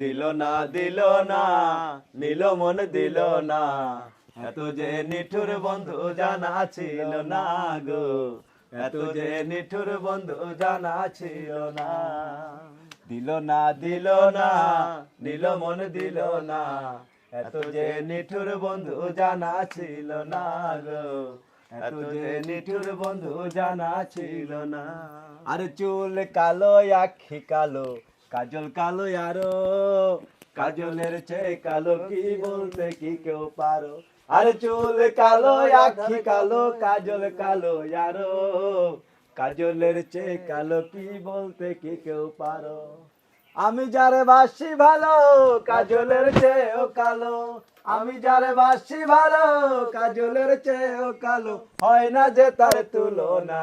দিল না দিল না, নিল মন দিল না। এত যে নিঠুর বন্ধু জানা ছিল না গো। এত যে নিঠুর বন্ধু জানা ছিল না। দিল না দিল না, নিল মন দিল না। এত যে নিঠুর বন্ধু জানা ছিল না গো। এত যে নিঠুর বন্ধু জানা ছিল না। আর চুল কালো, আখি কালো কাজল কালো আরও। কাজলের চেয়ে কালো কি বলতে কি কেউ পারো? আর চুল কালো, আখি কালো, কাজল কালো আরও। কাজলের চেয়ে কালো কি বলতে কি কেউ পারো? আমি যারে বাসি ভালো, কাজলের চেয়েও কালো। আমি যারে বাসি ভালো, কাজলের চেয়েও কালো। হয় না যে তার তুলনা